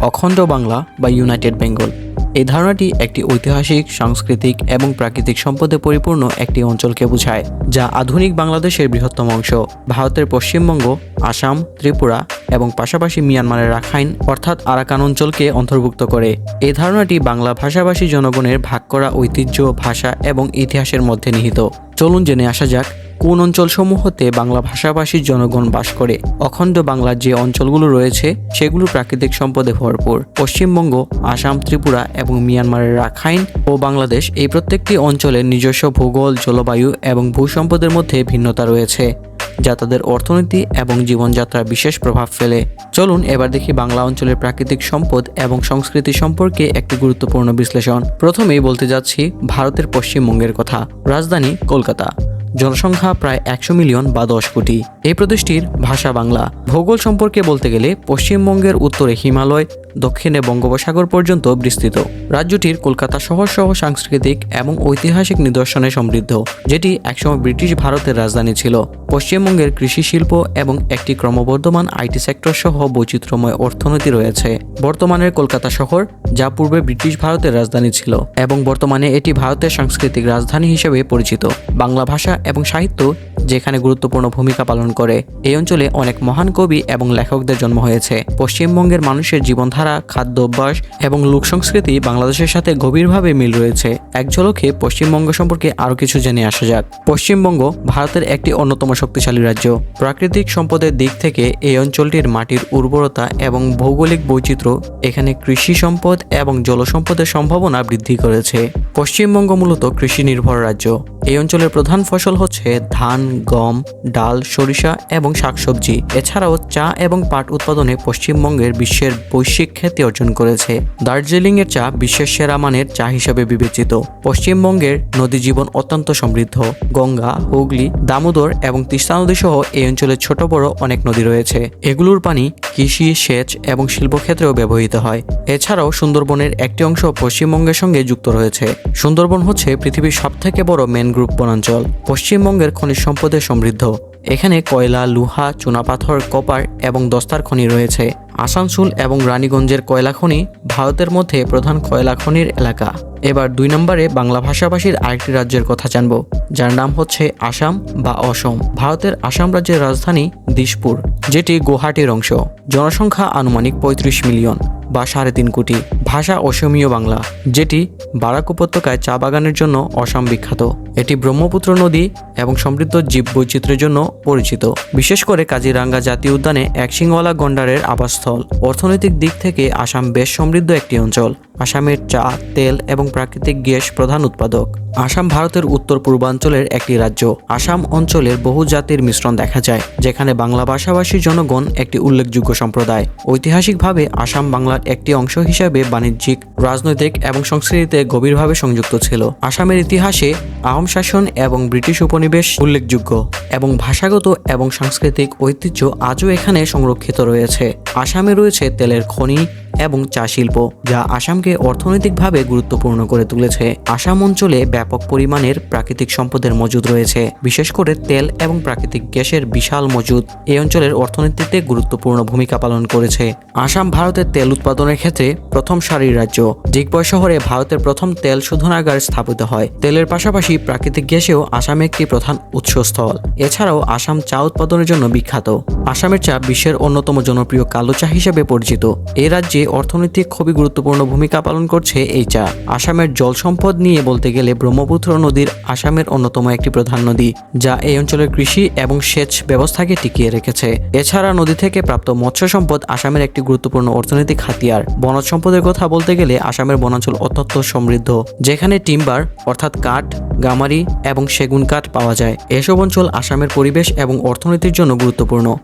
অখণ্ড বাংলা বা ইউনাইটেড বেঙ্গল। এই ধারণাটি একটি ঐতিহাসিক, সাংস্কৃতিক এবং প্রাকৃতিক সম্পদে পরিপূর্ণ একটি অঞ্চলকে বোঝায়, যা আধুনিক বাংলাদেশের বৃহত্তম অংশ। ভারতের পশ্চিমবঙ্গ, আসাম, ত্রিপুরা এবং পাশাপাশি মিয়ানমারের রাখাইন, অর্থাৎ আরাকান অঞ্চলকে অন্তর্ভুক্ত করে। এই ধারণাটি বাংলা ভাষাভাষী জনগণের ভাগ করা ঐতিহ্য, ভাষা এবং ইতিহাসের মধ্যে নিহিত। চলুন জেনে আসা যাক কোন অঞ্চলসমূহতে বাংলা ভাষাভাষীর জনগণ বাস করে? অখণ্ড বাংলার যে অঞ্চলগুলো রয়েছে, সেগুলো প্রাকৃতিক সম্পদে ভরপুর। পশ্চিমবঙ্গ, আসাম, ত্রিপুরা এবং মিয়ানমারের রাখাইন ও বাংলাদেশ এই প্রত্যেকটি অঞ্চলের নিজস্ব ভূগোল, জলবায়ু এবং ভূসম্পদের মধ্যে ভিন্নতা রয়েছে, যা তাদের অর্থনীতি এবং জীবনযাত্রার বিশেষ প্রভাব ফেলে। চলুন এবার দেখি বাংলা অঞ্চলের প্রাকৃতিক সম্পদ এবং সংস্কৃতি সম্পর্কে একটি গুরুত্বপূর্ণ বিশ্লেষণ। প্রথমেই বলতে যাচ্ছি ভারতের পশ্চিমবঙ্গের কথা। রাজধানী কলকাতা। জনসংখ্যা প্রায় একশো মিলিয়ন বা দশ কোটি। এই প্রদেশটির ভাষা বাংলা। ভূগোল সম্পর্কে বলতে গেলে পশ্চিমবঙ্গের উত্তরে হিমালয়, দক্ষিণে বঙ্গোপসাগর পর্যন্ত বিস্তৃত। রাজ্যটির কলকাতা শহর সহ সাংস্কৃতিক এবং ঐতিহাসিক নিদর্শনে সমৃদ্ধ, যেটি একসময় ব্রিটিশ ভারতের রাজধানী ছিল। পশ্চিমবঙ্গের কৃষি শিল্প এবং একটি ক্রমবর্ধমান আইটি সেক্টর সহ বৈচিত্র্যময় অর্থনীতি রয়েছে। বর্তমানের কলকাতা শহর, যা পূর্বে ব্রিটিশ ভারতের রাজধানী ছিল এবং বর্তমানে এটি ভারতের সাংস্কৃতিক রাজধানী হিসেবে পরিচিত। বাংলা ভাষা এবং সাহিত্য যেখানে গুরুত্বপূর্ণ ভূমিকা পালন করে। এই অঞ্চলে অনেক মহান কবি এবং লেখকদের জন্ম হয়েছে। পশ্চিমবঙ্গের মানুষের জীবনধারা, খাদ্য অভ্যাস এবং লোক সংস্কৃতি বাংলাদেশের সাথে গভীরভাবে মিল রয়েছে। এক ঝলকে পশ্চিমবঙ্গ সম্পর্কে আরও কিছু জেনে আসা যাক। পশ্চিমবঙ্গ ভারতের একটি অন্যতম শক্তিশালী রাজ্য। প্রাকৃতিক সম্পদের দিক থেকে এই অঞ্চলটির মাটির উর্বরতা এবং ভৌগোলিক বৈচিত্র্য এখানে কৃষি সম্পদ এবং জলসম্পদের সম্ভাবনা বৃদ্ধি করেছে। পশ্চিমবঙ্গ মূলত কৃষি নির্ভর রাজ্য। এই অঞ্চলের প্রধান ফসল হচ্ছে ধান গম, ডাল, সরিষা এবং শাকসবজি। এছাড়াও চা এবং পাট উৎপাদনে পশ্চিমবঙ্গের বিশ্বের বৈশ্বিক খ্যাতি অর্জন করেছে। দার্জিলিং এর চা বিশ্বের সেরা মানের চা হিসেবে বিবেচিত। পশ্চিমবঙ্গের নদী জীবন অত্যন্ত সমৃদ্ধ। গঙ্গা, হুগলি, দামোদর এবং তিস্তা নদী সহ এই অঞ্চলে ছোট বড় অনেক নদী রয়েছে। এগুলোর পানি কৃষি, সেচ এবং শিল্পক্ষেত্রেও ব্যবহৃত হয়। এছাড়াও সুন্দরবনের একটি অংশ পশ্চিমবঙ্গের সঙ্গে যুক্ত রয়েছে। সুন্দরবন হচ্ছে পৃথিবীর সবথেকে বড় ম্যানগ্রোভ বনাঞ্চল। পশ্চিমবঙ্গের খনিজ সম্পদে সমৃদ্ধ। এখানে কয়লা, লোহা, চুনাপাথর, কপার এবং দস্তার খনি রয়েছে। আসানসোল এবং রানীগঞ্জের কয়লা খনি ভারতের মধ্যে প্রধান কয়লা খনির এলাকা। এবার দুই নম্বরে বাংলা ভাষাভাষীর আরেকটি রাজ্যের কথা জানব, যার নাম হচ্ছে আসাম বা অসম। ভারতের আসাম রাজ্যের রাজধানী দিশপুর যেটি গুয়াহাটির অংশ। জনসংখ্যা আনুমানিক পঁয়ত্রিশ মিলিয়ন। বা সাড়ে তিন কোটি। ভাষা অসমীয় বাংলা, যেটি বারাক উপত্যকায় চা বাগানের জন্য অসম বিখ্যাত এটি ব্রহ্মপুত্র নদী এবং সমৃদ্ধ জীব বৈচিত্র্যের জন্য পরিচিত। বিশেষ করে কাজিরাঙ্গা জাতীয় উদ্যানে এক একশিংওয়ালা গন্ডারের আবাসস্থল। অর্থনৈতিক দিক থেকে আসাম বেশ সমৃদ্ধ একটি অঞ্চল। আসামের চা, তেল এবং প্রাকৃতিক গ্যাস প্রধান উৎপাদক। আসাম ভারতের উত্তর পূর্বাঞ্চলের একটি রাজ্য। আসাম অঞ্চলের বহু জাতির মিশ্রণ দেখা যায়, যেখানে বাংলা ভাষাভাষী জনগণ একটি উল্লেখযোগ্য সম্প্রদায়। ঐতিহাসিকভাবে আসাম বাংলার একটি অংশ হিসাবে বাণিজ্যিক রাজনৈতিক এবং সংস্কৃতিতে গভীরভাবে সংযুক্ত ছিল। আসামের ইতিহাসে আহোম শাসন এবং ব্রিটিশ উপনিবেশ উল্লেখযোগ্য এবং ভাষাগত এবং সাংস্কৃতিক ঐতিহ্য আজও এখানে সংরক্ষিত রয়েছে। আসামে রয়েছে তেলের খনি এবং চা শিল্প, যা আসামকে অর্থনৈতিকভাবে গুরুত্বপূর্ণ করে তুলেছে। আসাম অঞ্চলে ব্যাপক পরিমাণের প্রাকৃতিক সম্পদের মজুদ রয়েছে। বিশেষ করে তেল এবং প্রাকৃতিক গ্যাসের বিশাল মজুদ এই অঞ্চলের অর্থনীতিতে গুরুত্বপূর্ণ ভূমিকা পালন করেছে। আসাম ভারতের তেল উৎপাদনের ক্ষেত্রে প্রথম সারির রাজ্য। দিগবয় শহরে ভারতের প্রথম তেল শোধনাগার স্থাপিত হয়। তেলের পাশাপাশি প্রাকৃতিক গ্যাসেও আসামে একটি প্রধান উৎসস্থল। এছাড়াও আসাম চা উৎপাদনের জন্য বিখ্যাত। আসামের চা বিশ্বের অন্যতম জনপ্রিয় কালো চা হিসেবে পরিচিত। এ রাজ্যে অর্থনৈতিক খুবই গুরুত্বপূর্ণ ভূমিকা পালন করছে এই চা। আসামের জল সম্পদ নিয়ে বলতে গেলে ব্রহ্মপুত্র নদীর আসামের অন্যতম একটি প্রধান নদী, যা এই অঞ্চলের কৃষি এবং সেচ ব্যবস্থাকে টিকিয়ে রেখেছে। এছাড়া নদী থেকে প্রাপ্ত মৎস্য সম্পদ আসামের একটি গুরুত্বপূর্ণ অর্থনৈতিক হাতিয়ার। বনজ সম্পদের কথা বলতে গেলে আসামের বনাঞ্চল অত্যন্ত সমৃদ্ধ, যেখানে টিম্বার, অর্থাৎ কাঠ গামারি এবং সেগুন কাঠ পাওয়া যায়। এসব অঞ্চল আসামের পরিবেশ এবং অর্থনীতির জন্য গুরুত্বপূর্ণ।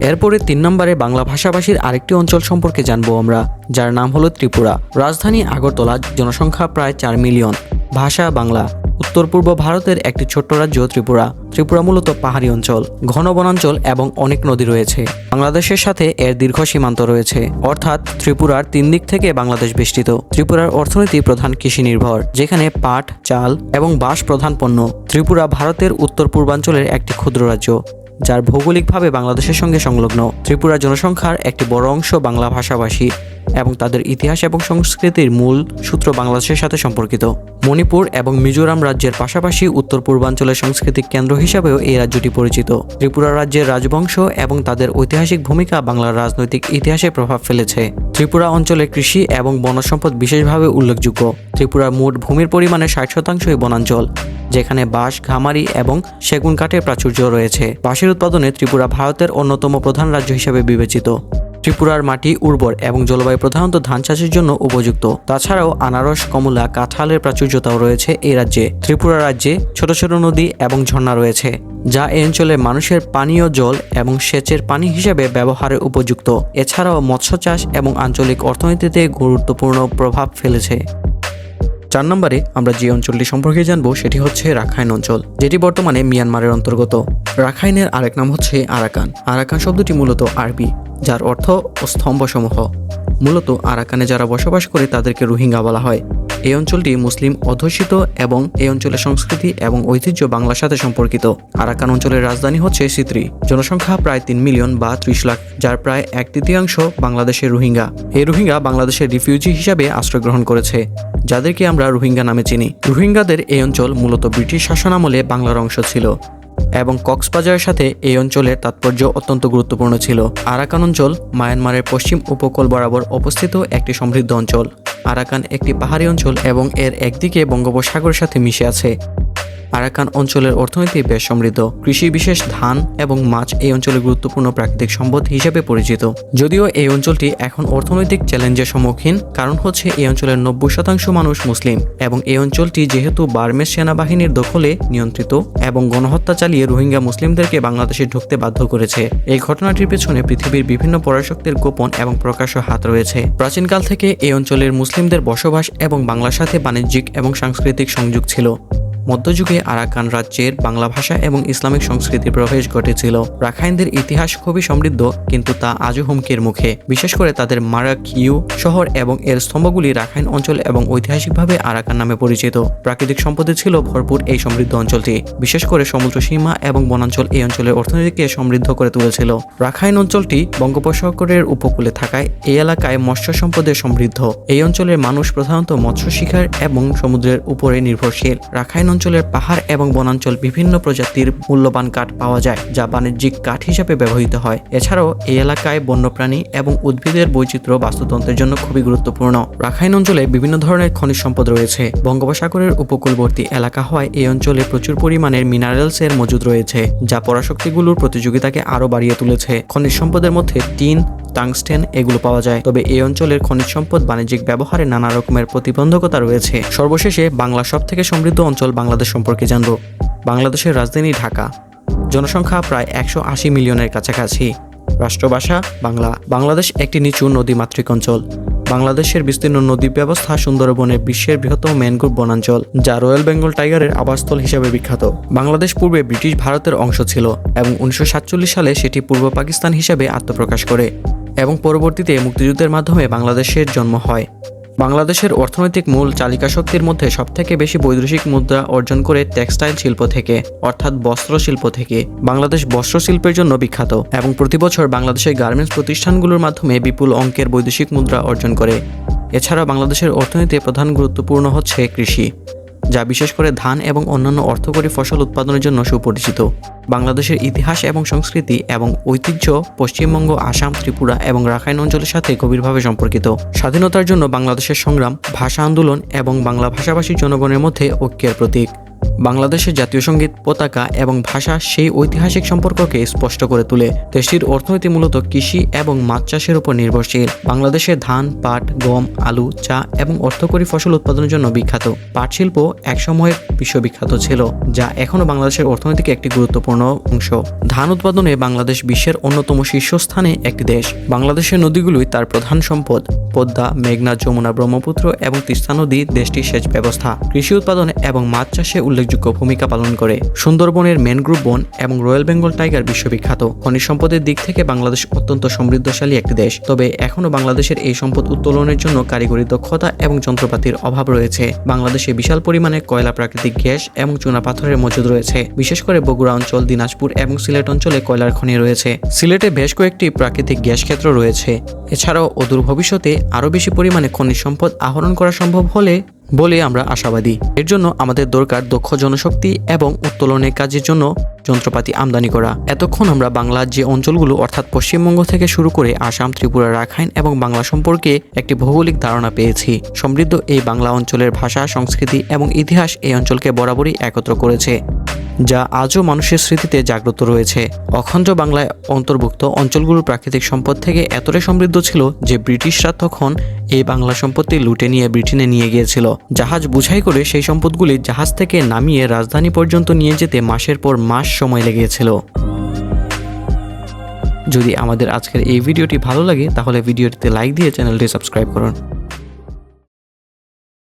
এরপরে তিন নম্বরে বাংলা ভাষাভাষীর আরেকটি অঞ্চল সম্পর্কে জানব আমরা, যার নাম হলো ত্রিপুরা। রাজধানী আগরতলা, জনসংখ্যা প্রায় চার মিলিয়ন। ভাষা বাংলা। উত্তর পূর্ব ভারতের একটি ছোট্ট রাজ্য ত্রিপুরা। ত্রিপুরা মূলত পাহাড়ি অঞ্চল, ঘন বনাঞ্চল এবং অনেক নদী রয়েছে। বাংলাদেশের সাথে এর দীর্ঘ সীমান্ত রয়েছে। অর্থাৎ ত্রিপুরার তিন দিক থেকে বাংলাদেশ বেষ্টিত। ত্রিপুরার অর্থনীতি প্রধান কৃষি নির্ভর, যেখানে পাট, চাল এবং বাঁশ প্রধান পণ্য। ত্রিপুরা ভারতের উত্তর পূর্বাঞ্চলের একটি ক্ষুদ্র রাজ্য, যার ভৌগোলিকভাবে বাংলাদেশের সঙ্গে সংলগ্ন। ত্রিপুরা জনসংখ্যার একটি বড় অংশ বাংলা ভাষাভাষী। এবং তাদের ইতিহাস এবং সংস্কৃতির মূল সূত্র বাংলাদেশের সাথে সম্পর্কিত। মণিপুর এবং মিজোরাম রাজ্যের পাশাপাশি উত্তর পূর্বাঞ্চলের সাংস্কৃতিক কেন্দ্র হিসাবেও এই রাজ্যটি পরিচিত। ত্রিপুরা রাজ্যের রাজবংশ এবং তাদের ঐতিহাসিক ভূমিকা বাংলার রাজনৈতিক ইতিহাসে প্রভাব ফেলেছে। ত্রিপুরা অঞ্চলে কৃষি এবং বনসম্পদ বিশেষভাবে উল্লেখযোগ্য। ত্রিপুরার মোট ভূমির পরিমাণে ষাট শতাংশই বনাঞ্চল, যেখানে বাঁশ, ঘামারি এবং সেগুন কাঠের প্রাচুর্য রয়েছে। বাঁশের উৎপাদনে ত্রিপুরা ভারতের অন্যতম প্রধান রাজ্য হিসেবে বিবেচিত। ত্রিপুরার মাটি উর্বর এবং জলবায়ু প্রধানত ধান চাষের জন্য উপযুক্ত। তাছাড়াও আনারস, কমলা, কাঁঠালের প্রাচুর্যতাও রয়েছে এই রাজ্যে। ত্রিপুরা রাজ্যে ছোট ছোট নদী এবং ঝর্ণা রয়েছে, যা এই অঞ্চলের মানুষের পানীয় জল এবং সেচের পানি হিসেবে ব্যবহারে উপযুক্ত। এছাড়াও মৎস্য চাষ এবং আঞ্চলিক অর্থনীতিতে গুরুত্বপূর্ণ প্রভাব ফেলেছে। চার নম্বরে আমরা যে অঞ্চলটি সম্পর্কে জানব সেটি হচ্ছে রাখাইন অঞ্চল, যেটি বর্তমানে মিয়ানমারের অন্তর্গত। রাখাইনের আরেক নাম হচ্ছে আরাকান। আরাকান শব্দটি মূলত আরবি, যার অর্থ স্তম্ভসমূহ। মূলত আরাকানে যারা বসবাস করে তাদেরকে রোহিঙ্গা বলা হয়। এই অঞ্চলটি মুসলিম, অধ্যুষিত এবং এই অঞ্চলের সংস্কৃতি এবং ঐতিহ্য বাংলার সাথে সম্পর্কিত। আরাকান অঞ্চলের রাজধানী হচ্ছে সিত্রি। জনসংখ্যা প্রায় তিন মিলিয়ন বা ত্রিশ লাখ, যার প্রায় এক তৃতীয়াংশ বাংলাদেশের রোহিঙ্গা। এই রোহিঙ্গা বাংলাদেশের রিফিউজি হিসাবে আশ্রয় গ্রহণ করেছে, যাদেরকে আমরা রোহিঙ্গা নামে চিনি। রোহিঙ্গাদের এই অঞ্চল মূলত ব্রিটিশ শাসনামলে বাংলার অংশ ছিল এবং কক্সবাজারের সাথে এই অঞ্চলের তাৎপর্য অত্যন্ত গুরুত্বপূর্ণ ছিল। আরাকান অঞ্চল মায়ানমারের পশ্চিম উপকূল বরাবর অবস্থিত একটি সমৃদ্ধ অঞ্চল। আরাকান একটি পাহাড়ি অঞ্চল এবং এর একদিকে বঙ্গোপসাগরের সাথে মিশে আছে। আরাকান অঞ্চলের অর্থনীতি বেশ সমৃদ্ধ। কৃষি বিশেষ ধান এবং মাছ এই অঞ্চলের গুরুত্বপূর্ণ প্রাকৃতিক সম্পদ হিসেবে পরিচিত। যদিও এই অঞ্চলটি এখন অর্থনৈতিক চ্যালেঞ্জের সম্মুখীন, কারণ হচ্ছে এই অঞ্চলের নব্বই শতাংশ মানুষ মুসলিম এবং এই অঞ্চলটি যেহেতু বার্মেজ সেনাবাহিনীর দখলে নিয়ন্ত্রিত এবং গণহত্যা চালিয়ে রোহিঙ্গা মুসলিমদেরকে বাংলাদেশে ঢুকতে বাধ্য করেছে। এই ঘটনাটির পেছনে পৃথিবীর বিভিন্ন পরাশক্তির গোপন এবং প্রকাশ্য হাত রয়েছে। প্রাচীনকাল থেকে এই অঞ্চলের মুসলিমদের বসবাস এবং বাংলার সাথে বাণিজ্যিক এবং সাংস্কৃতিক সংযোগ ছিল। মধ্যযুগে আরাকান রাজ্যের বাংলা ভাষা এবং ইসলামিক সংস্কৃতির প্রবেশ ঘটেছিল। রাখাইনদের ইতিহাস খুবই সমৃদ্ধ, কিন্তু তা আজও হুমকির মুখে। বিশেষ করে তাদের মারাকিউ শহর এবং এর স্তম্ভগুলি রাখাইন অঞ্চল এবং ঐতিহাসিকভাবে আরাকান নামে পরিচিত। প্রাকৃতিক সম্পদে ছিল ভরপুর এই সমৃদ্ধ অঞ্চলটি। বিশেষ করে সমুদ্র সীমা এবং বনাঞ্চল এই অঞ্চলের অর্থনীতিকে সমৃদ্ধ করে তুলেছিল। রাখাইন অঞ্চলটি বঙ্গোপসাগরের উপকূলে থাকায় এই এলাকায় মৎস্য সম্পদে সমৃদ্ধ। এই অঞ্চলের মানুষ প্রধানত মৎস্য শিকার এবং সমুদ্রের উপরে নির্ভরশীল। রাখাইন অঞ্চলের পাহাড় এবং বনাঞ্চল বিভিন্ন প্রজাতির মূল্যবান কাঠ পাওয়া যায়, যা বাণিজ্যিক কাঠ হিসেবে ব্যবহৃত হয়। এছাড়াও, এই এলাকায় বন্যপ্রাণী এবং উদ্ভিদের বৈচিত্র্য বাস্তুতন্ত্রের জন্য খুবই গুরুত্বপূর্ণ। রাখাইন অঞ্চলে বিভিন্ন ধরনের খনিজ সম্পদ রয়েছে। বঙ্গোপসাগরের উপকূলবর্তী এলাকা হওয়ায় এই অঞ্চলে প্রচুর পরিমাণের মিনারেলস এর মজুদ রয়েছে, যা পরাশক্তিগুলোর প্রতিযোগিতাকে আরও বাড়িয়ে তুলেছে। খনিজ সম্পদের মধ্যে টিন, টাংস্টেন এগুলো পাওয়া যায়। তবে এই অঞ্চলের খনিজ সম্পদ বাণিজ্যিক ব্যবহারে নানা রকমের প্রতিবন্ধকতা রয়েছে। সর্বশেষে বাংলা সব থেকে সমৃদ্ধ অঞ্চল বাংলাদেশ সম্পর্কে জানব। বাংলাদেশের রাজধানী ঢাকা। জনসংখ্যা প্রায় একশো আশি মিলিয়নের কাছাকাছি। রাষ্ট্রভাষা, বাংলা। বাংলাদেশ একটি নিচু নদীমাতৃক অঞ্চল। বাংলাদেশের বিস্তীর্ণ নদী ব্যবস্থা সুন্দরবনে বিশ্বের বৃহত্তম ম্যানগ্রোভ বনাঞ্চল, যা রয়্যাল বেঙ্গল টাইগারের আবাসস্থল হিসেবে বিখ্যাত। বাংলাদেশ পূর্বে ব্রিটিশ ভারতের অংশ ছিল এবং উনিশশো সাতচল্লিশ সালে সেটি পূর্ব পাকিস্তান হিসেবে আত্মপ্রকাশ করে এবং পরবর্তীতে মুক্তিযুদ্ধের মাধ্যমে বাংলাদেশের জন্ম হয়। বাংলাদেশের অর্থনৈতিক মূল চালিকা শক্তির মধ্যে সবথেকে বেশি বৈদেশিক মুদ্রা অর্জন করে টেক্সটাইল শিল্প থেকে, অর্থাৎ বস্ত্র শিল্প থেকে। বাংলাদেশ বস্ত্র শিল্পের জন্য বিখ্যাত এবং প্রতিবছর বাংলাদেশের গার্মেন্টস প্রতিষ্ঠানগুলোর মাধ্যমে বিপুল অঙ্কের বৈদেশিক মুদ্রা অর্জন করে। এছাড়া বাংলাদেশের অর্থনীতিতে প্রধান গুরুত্বপূর্ণ হচ্ছে কৃষি। যা বিশেষ করে ধান এবং অন্যান্য অর্থকরী ফসল উৎপাদনের জন্য সুপরিচিত। বাংলাদেশের ইতিহাস এবং সংস্কৃতি এবং ঐতিহ্য পশ্চিমবঙ্গ, আসাম, ত্রিপুরা এবং রাখাইন অঞ্চলের সাথে গভীরভাবে সম্পর্কিত। স্বাধীনতার জন্য বাংলাদেশের সংগ্রাম, ভাষা আন্দোলন এবং বাংলা ভাষাভাষী জনগণের মধ্যে ঐক্যের প্রতীক। বাংলাদেশের জাতীয় সংগীত, পতাকা এবং ভাষা সেই ঐতিহাসিক সম্পর্ককে স্পষ্ট করে তোলে। দেশটির অর্থনীতি মূলত কৃষি এবং মাছ চাষের উপর নির্ভরশীল। বাংলাদেশে ধান, পাট, গম, আলু, চা এবং অর্থকরী ফসল উৎপাদনের জন্য বিখ্যাত। পাট শিল্প একসময় বিশ্ববিখ্যাত ছিল, যা এখনও বাংলাদেশের অর্থনীতিকে একটি গুরুত্বপূর্ণ অংশ। ধান উৎপাদনে বাংলাদেশ বিশ্বের অন্যতম শীর্ষস্থানে একটি দেশ। বাংলাদেশের নদীগুলোই তার প্রধান সম্পদ। পদ্মা, মেঘনা, যমুনা ব্রহ্মপুত্র এবং তিস্তা নদী দেশটির সেচ ব্যবস্থা। কৃষি উৎপাদন এবং মাছ চাষে উল্লেখযোগ্য উল্লেখযোগ্য ভূমিকা পালন করে। সুন্দরবনের ম্যানগ্রোভ বন এবং রয়্যাল বেঙ্গল টাইগার বিশ্ববিখ্যাত। খনিজ সম্পদের দিক থেকে বাংলাদেশ অত্যন্ত সমৃদ্ধশালী একটি দেশ। তবে এখনও বাংলাদেশের এই সম্পদ উত্তোলনের জন্য কারিগরি দক্ষতা এবং যন্ত্রপাতির অভাব রয়েছে। বাংলাদেশে বিশাল পরিমাণে কয়লা প্রাকৃতিক গ্যাস এবং চুনা পাথরের মজুদ রয়েছে। বিশেষ করে বগুড়া অঞ্চল, দিনাজপুর এবং সিলেট অঞ্চলে কয়লার খনি রয়েছে। সিলেটে বেশ কয়েকটি প্রাকৃতিক গ্যাস ক্ষেত্র রয়েছে। এছাড়াও অদূর ভবিষ্যতে আরও বেশি পরিমাণে খনিজ সম্পদ আহরণ করা সম্ভব হলে বলে আমরা আশাবাদী। এর জন্য আমাদের দরকার দক্ষ জনশক্তি এবং উত্তোলনের কাজের জন্য যন্ত্রপাতি আমদানি করা। এতক্ষণ আমরা বাংলার যে অঞ্চলগুলো, অর্থাৎ পশ্চিমবঙ্গ থেকে শুরু করে আসাম, ত্রিপুরা, রাখাইন এবং বাংলা সম্পর্কে একটি ভৌগোলিক ধারণা পেয়েছি। সমৃদ্ধ এই বাংলা অঞ্চলের ভাষা, সংস্কৃতি এবং ইতিহাস এই অঞ্চলকে বরাবরই একত্র করেছে, যা আজও মানুষের স্মৃতিতে জাগ্রত রয়েছে। অখণ্ড বাংলায় অন্তর্ভুক্ত অঞ্চলগুলোর প্রাকৃতিক সম্পদ থেকে এতটাই সমৃদ্ধ ছিল যে ব্রিটিশরা তখন এই বাংলা সম্পত্তি লুটে নিয়ে ব্রিটেনে নিয়ে গিয়েছিল। জাহাজ বুঝাই করে সেই সম্পদগুলি জাহাজ থেকে নামিয়ে রাজধানী পর্যন্ত নিয়ে যেতে মাসের পর মাস সময় লেগেছিল। যদি আমাদের আজকের এই ভিডিওটি ভালো লাগে, তাহলে ভিডিওটিতে লাইক দিয়ে চ্যানেলটি সাবস্ক্রাইব করুন।